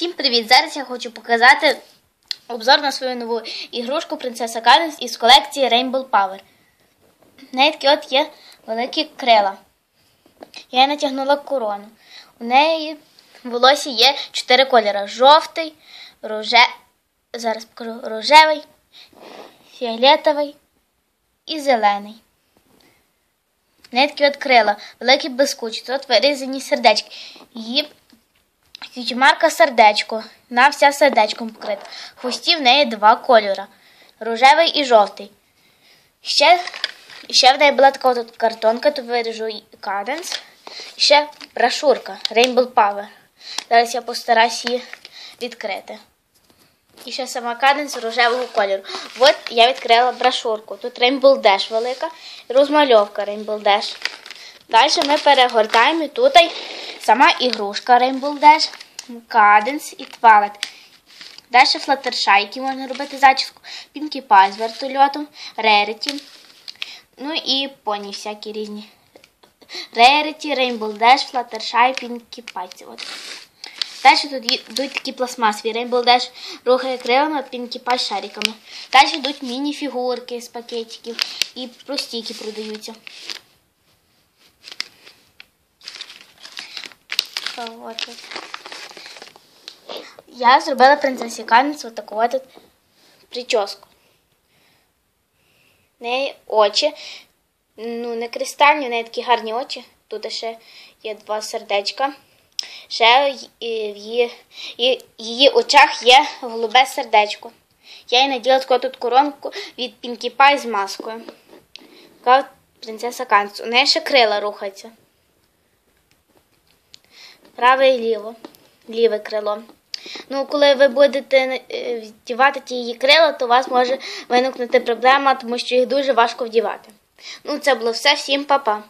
Всім привіт! Зараз я хочу показати обзор на свою нову ігрушку Принцеса Каденс із колекції Rainbow Power. В неї такі от є великі крила. Я натягнула корону. У неї в волосі є чотири кольори: жовтий, роже... зараз покажу рожевий, фіолетовий і зелений. В неї от крила, великі блискучі, тут вирізані сердечки. Її Кітімарка сердечко. Вона вся сердечком покрита. В хвості в неї два кольори рожевий і жовтий. Ще, ще в неї була така тут картонка, тут виріжу каденс. Ще брошурка Rainbow Power. Зараз я постараюсь її відкрити. І ще сама каденс рожевого кольору. От я відкрила брошурку. Тут Rainbow Dash велика розмальовка Rainbow Dash. Далі ми перегортаємо тут сама ігрушка Rainbow Dash, Cadence і Twilight. Далі Fluttershy, які можна робити зачіску, Pinkie Pie з вертольотом, Rarity. Ну і поні всякі різні. Dash, Fluttershy, Pinkie Pie. Це От. Далі тут йдуть такі пластмасові. Rainbow Dash рухає крилами, Pinkie Pie шариками. Далі йдуть міні-фігурки з пакетиків і прості, які продаються. Вот. Я зробила принцесі Каденс ось таку от прическу. В неї очі, ну, не кристальні, в неї такі гарні очі. Тут ще є два сердечка. Ще в її, в її очах є голубе сердечко. Я їй наділа таку тут коронку від Pinkie Pie з маскою. Така принцеса Каденс. У неї ще крила рухаються. Праве і ліво, ліве крило. Ну, коли ви будете вдівати ті її крила, то у вас може виникнути проблема, тому що їх дуже важко вдівати. Ну, це було все. Всім па-па.